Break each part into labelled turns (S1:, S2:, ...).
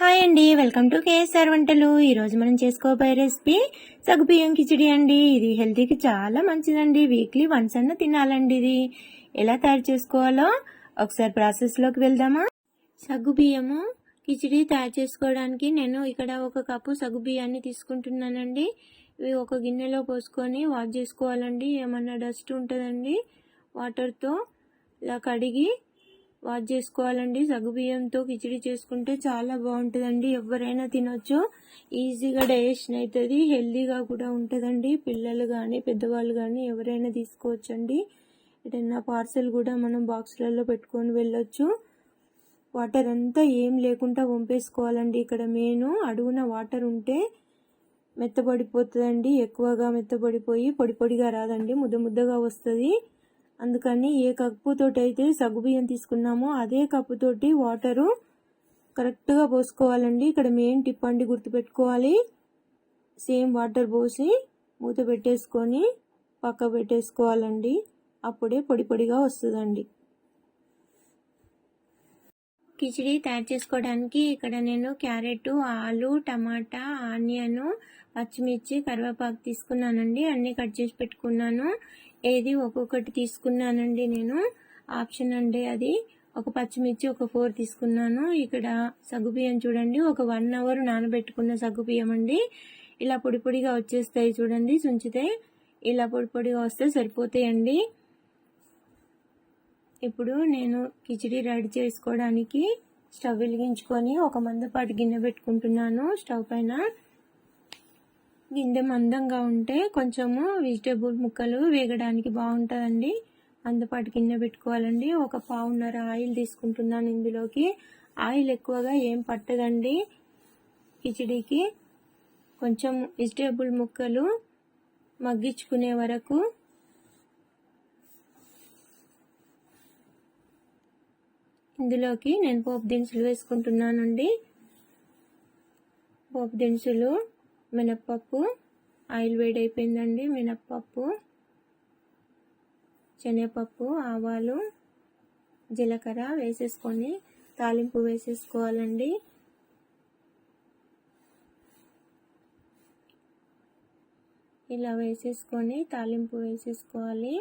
S1: Hi అండి welcome to KSR వంటలు. ఈరోజు మనం చేసుకోబోయే రెసిపీ సగ్గుబియ్యం కిచిడి అండి. ఇది హెల్తీకి చాలా మంచిదండి. వీక్లీ వన్స్ అన్న తినాలండి ఇది. ఎలా తయారు చేసుకోవాలో ఒకసారి ప్రాసెస్లోకి వెళ్దామా? సగ్గుబియ్యము కిచిడి తయారు చేసుకోవడానికి నేను ఇక్కడ ఒక కప్పు సగ్గుబియ్యాన్ని తీసుకుంటున్నానండి. ఇవి ఒక గిన్నెలో పోసుకొని వాష్ చేసుకోవాలండి. ఏమన్నా డస్ట్ ఉంటుందండి. వాటర్తో ఇలా కడిగి వాష్ చేసుకోవాలండి. సగ్గుబియ్యంతో కిచిడి చేసుకుంటే చాలా బాగుంటుందండి. ఎవరైనా తినొచ్చు. ఈజీగా డైజెషన్ అవుతుంది హెల్దీగా కూడా ఉంటుందండి. పిల్లలు కానీ పెద్దవాళ్ళు కానీ ఎవరైనా తీసుకోవచ్చండి. ఏదైనా పార్సల్ కూడా మనం బాక్స్లలో పెట్టుకొని వెళ్ళొచ్చు. వాటర్ అంతా ఏం లేకుండా వంపేసుకోవాలండి. ఇక్కడ మెయిన్ అడుగున వాటర్ ఉంటే మెత్తబడిపోతుందండి. ఎక్కువగా మెత్తబడిపోయి పొడి పొడిగా రాదండి. ముద్ద ముద్దగా వస్తుంది. అందుకని ఏ కప్పుతోటి అయితే సగ్గుబియ్యం తీసుకున్నామో అదే కప్పుతోటి వాటరు కరెక్ట్గా పోసుకోవాలండి. ఇక్కడ మెయిన్ టిప్ అండి గుర్తుపెట్టుకోవాలి. సేమ్ వాటర్ పోసి మూత పెట్టేసుకొని పక్క పెట్టేసుకోవాలండి. అప్పుడే పొడి పొడిగా వస్తుందండి. కిచిడి తయారు చేసుకోవడానికి ఇక్కడ నేను క్యారెట్ ఆలు టమాటా ఆనియన్ పచ్చిమిర్చి కరివేపాకు తీసుకున్నానండి. అన్నీ కట్ చేసి పెట్టుకున్నాను. ఏది ఒక్కొక్కటి తీసుకున్నానండి నేను. ఆప్షన్ అండి అది. ఒక పచ్చిమిర్చి ఒక ఫోర్ తీసుకున్నాను. ఇక్కడ సగ్గుబియ్యం చూడండి. ఒక వన్ అవర్ నానబెట్టుకున్న సగ్గుబియ్యం అండి. ఇలా పొడి పొడిగా వచ్చేస్తాయి చూడండి చుంచితే ఇలా పొడి పొడిగా వస్తే సరిపోతాయండి. ఇప్పుడు నేను కిచిడి రెడీ చేసుకోవడానికి స్టవ్ వెలిగించుకొని ఒక మందపాటి గిన్నె పెట్టుకుంటున్నాను స్టవ్ పైన. గిన్నె మందంగా ఉంటే కొంచెము వెజిటేబుల్ ముక్కలు వేగడానికి బాగుంటుందండి. అందుపాటు గిన్నె పెట్టుకోవాలండి. ఒక పావున్నర ఆయిల్ తీసుకుంటున్నాను ఇందులోకి. ఆయిల్ ఎక్కువగా ఏం పట్టదండి కిచిడికి. కొంచెం వెజిటేబుల్ ముక్కలు మగ్గించుకునే వరకు ఇందులోకి నేను పోపు దినుసులు వేసుకుంటున్నానండి. పోపు దినుసులు మినప్పప్పు ఆయిల్ వేడైపోయిందండి మినప్పప్పు శనగపప్పు ఆవాలు జీలకర్ర వేసేసుకొని తాలింపు వేసేసుకోవాలండి. ఇలా వేసేసుకొని తాలింపు వేసేసుకోవాలి.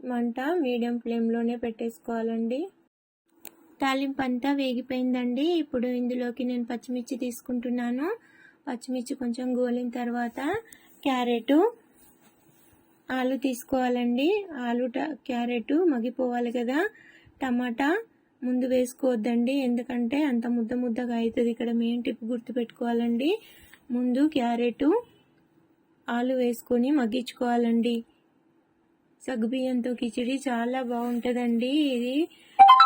S1: మంట మీడియం ఫ్లేమ్లోనే పెట్టేసుకోవాలండి. తాలింపు అంతా వేగిపోయిందండి. ఇప్పుడు ఇందులోకి నేను పచ్చిమిర్చి తీసుకుంటున్నాను. పచ్చిమిర్చి కొంచెం గోలిన తర్వాత క్యారెటు ఆలు తీసుకోవాలండి. ఆలు క్యారెట్ మగ్గిపోవాలి కదా. టమాటా ముందు వేసుకోవద్దండి. ఎందుకంటే అంత ముద్ద ముద్దగా అవుతుంది. ఇక్కడ మెయిన్ టిప్ గుర్తుపెట్టుకోవాలండి. ముందు క్యారెట్ ఆలు వేసుకొని మగ్గించుకోవాలండి. సగ్గుబియ్యంతో కిచిడి చాలా బాగుంటుందండి. ఇది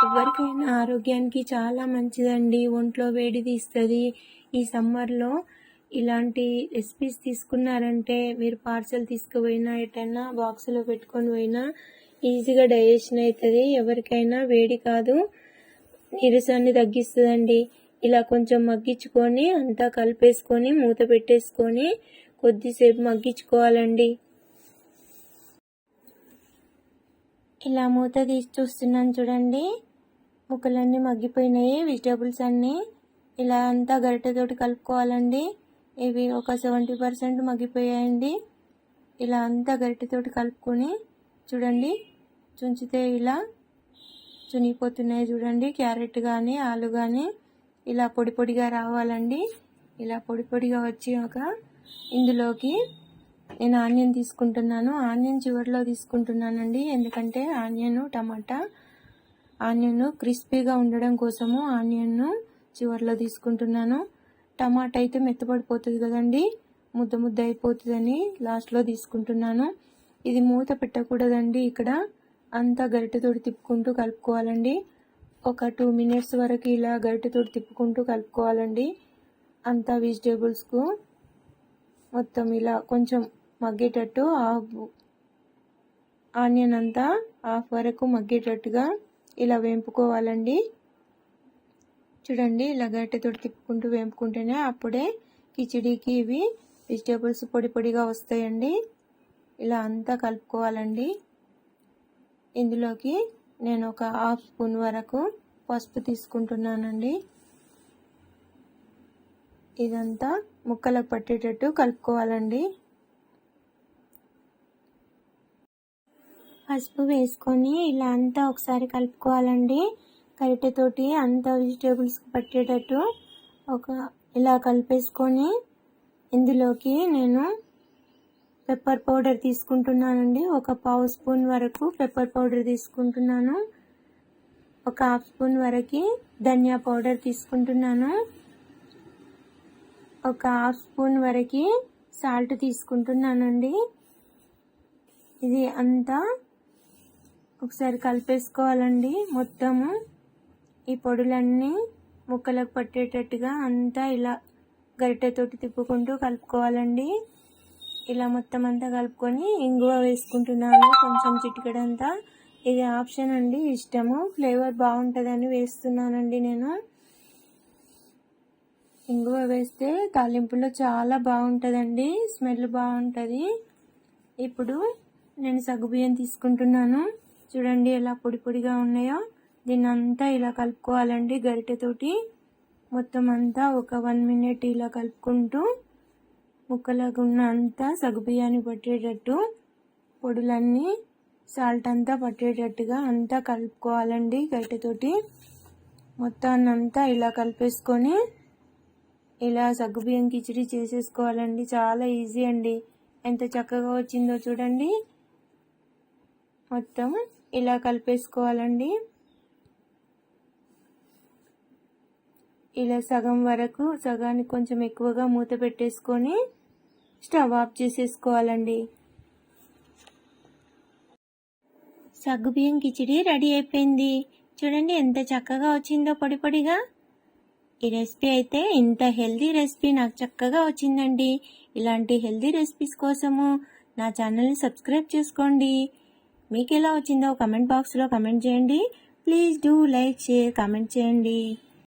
S1: ఎవరికైనా ఆరోగ్యానికి చాలా మంచిదండి. ఒంట్లో వేడి తీస్తుంది. ఈ సమ్మర్లో ఇలాంటి రెసిపీస్ తీసుకున్నారంటే మీరు పార్సల్ తీసుకుపోయినా ఎటైనా బాక్స్లో పెట్టుకొని పోయినా ఈజీగా డైజెషన్ అవుతుంది ఎవరికైనా వేడి కాదు. నీరసాన్ని తగ్గిస్తుందండి. ఇలా కొంచెం మగ్గించుకొని అంతా కలిపేసుకొని మూత పెట్టేసుకొని కొద్దిసేపు మగ్గించుకోవాలండి. ఇలా మూత తీసి చూస్తున్నాను చూడండి. ముక్కలన్నీ మగ్గిపోయినాయి వెజిటేబుల్స్ అన్నీ. ఇలా అంతా గరిటెతోటి కలుపుకోవాలండి. ఇవి ఒక సెవెంటీ పర్సెంట్ మగ్గిపోయాయండి. ఇలా అంతా గరిటెతోటి కలుపుకొని చూడండి. చుంచితే ఇలా చునిగిపోతున్నాయి చూడండి. క్యారెట్ కానీ ఆలు కానీ ఇలా పొడి పొడిగా రావాలండి. ఇలా పొడి పొడిగా వచ్చి ఒక ఇందులోకి నేను ఆనియన్ తీసుకుంటున్నాను. ఆనియన్ చివరిలో తీసుకుంటున్నానండి. ఎందుకంటే ఆనియన్ టమాటా ఆనియన్ క్రిస్పీగా ఉండడం కోసము ఆనియన్ చివరిలో తీసుకుంటున్నాను. టమాటా అయితే మెత్తపడిపోతుంది కదండి. ముద్ద ముద్ద అయిపోతుందని లాస్ట్లో తీసుకుంటున్నాను. ఇది మూత పెట్టకూడదండి ఇక్కడ. అంతా గరిటెతోటి తిప్పుకుంటూ కలుపుకోవాలండి. ఒక టూ మినిట్స్ వరకు ఇలా గరిటెతోటి తిప్పుకుంటూ కలుపుకోవాలండి. అంతా వెజిటేబుల్స్కు మొత్తం ఇలా కొంచెం మగ్గేటట్టు హాఫ్ ఆనియన్ అంతా హాఫ్ వరకు మగ్గేటట్టుగా ఇలా వేంపుకోవాలండి. చూడండి ఇలా గరిటెతో తిప్పుకుంటూ వేంపుకుంటేనే అప్పుడే కిచిడీకి ఇవి వెజిటేబుల్స్ పొడి పొడిగా వస్తాయండి. ఇలా అంతా కలుపుకోవాలండి. ఇందులోకి నేను ఒక హాఫ్ స్పూన్ వరకు పసుపు తీసుకుంటున్నానండి. ఇదంతా ముక్కలకు పట్టేటట్టు కలుపుకోవాలండి. పసుపు వేసుకొని ఇలా అంతా ఒకసారి కలుపుకోవాలండి. కరిటెతోటి అంతా వెజిటేబుల్స్ పట్టేటట్టు ఒక ఇలా కలిపేసుకొని ఇందులోకి నేను పెప్పర్ పౌడర్ తీసుకుంటున్నానండి. ఒక పావు స్పూన్ వరకు పెప్పర్ పౌడర్ తీసుకుంటున్నాను. ఒక హాఫ్ స్పూన్ వరకు ధనియా పౌడర్ తీసుకుంటున్నాను. ఒక హాఫ్ స్పూన్ వరకు సాల్ట్ తీసుకుంటున్నానండి. ఇది అంతా ఒకసారి కలిపేసుకోవాలండి. మొత్తము ఈ పొడులన్నీ ముక్కలకు పట్టేటట్టుగా అంతా ఇలా గరిటెతోటి తిప్పుకుంటూ కలుపుకోవాలండి. ఇలా మొత్తం అంతా కలుపుకొని ఇంగువ వేసుకుంటున్నాను. కొంచెం చిటికడంతా. ఇది ఆప్షన్ అండి ఇష్టము. ఫ్లేవర్ బాగుంటుందని వేస్తున్నానండి నేను. ఇంగువ వేస్తే తాలింపులో చాలా బాగుంటుందండి. స్మెల్ బాగుంటుంది. ఇప్పుడు నేను సగ్గుబియ్యం తీసుకుంటున్నాను. చూడండి ఎలా పొడి పొడిగా ఉన్నాయో. దీన్ని అంతా ఇలా కలుపుకోవాలండి గరిటెతోటి. మొత్తం అంతా ఒక వన్ మినిట్ ఇలా కలుపుకుంటూ ముక్కలకు ఉన్న అంతా సగ్గుబియ్యాన్ని పట్టేటట్టు పొడులన్నీ సాల్ట్ అంతా పట్టేటట్టుగా అంతా కలుపుకోవాలండి గరిటెతోటి. మొత్తాన్ని అంతా ఇలా కలిపేసుకొని ఇలా సగ్గుబియ్యం కిచిడి చేసేసుకోవాలండి. చాలా ఈజీ అండి. ఎంత చక్కగా వచ్చిందో చూడండి. మొత్తం ఇలా కలిపేసుకోవాలండి. ఇలా సగం వరకు సగానికి కొంచెం ఎక్కువగా మూత పెట్టేసుకొని స్టవ్ ఆఫ్ చేసేసుకోవాలండి. సగ్గుబియ్యం కిచిడి రెడీ అయిపోయింది. చూడండి ఎంత చక్కగా వచ్చిందో పొడి పొడిగా. ఈ రెసిపీ అయితే ఇంత హెల్దీ రెసిపీ నాకు చక్కగా వచ్చిందండి. ఇలాంటి హెల్దీ రెసిపీస్ కోసము నా ఛానల్ని సబ్స్క్రైబ్ చేసుకోండి. మీకు ఎలా వచ్చిందో కమెంట్ బాక్స్లో కమెంట్ చేయండి. Please do like share comment చేయండి.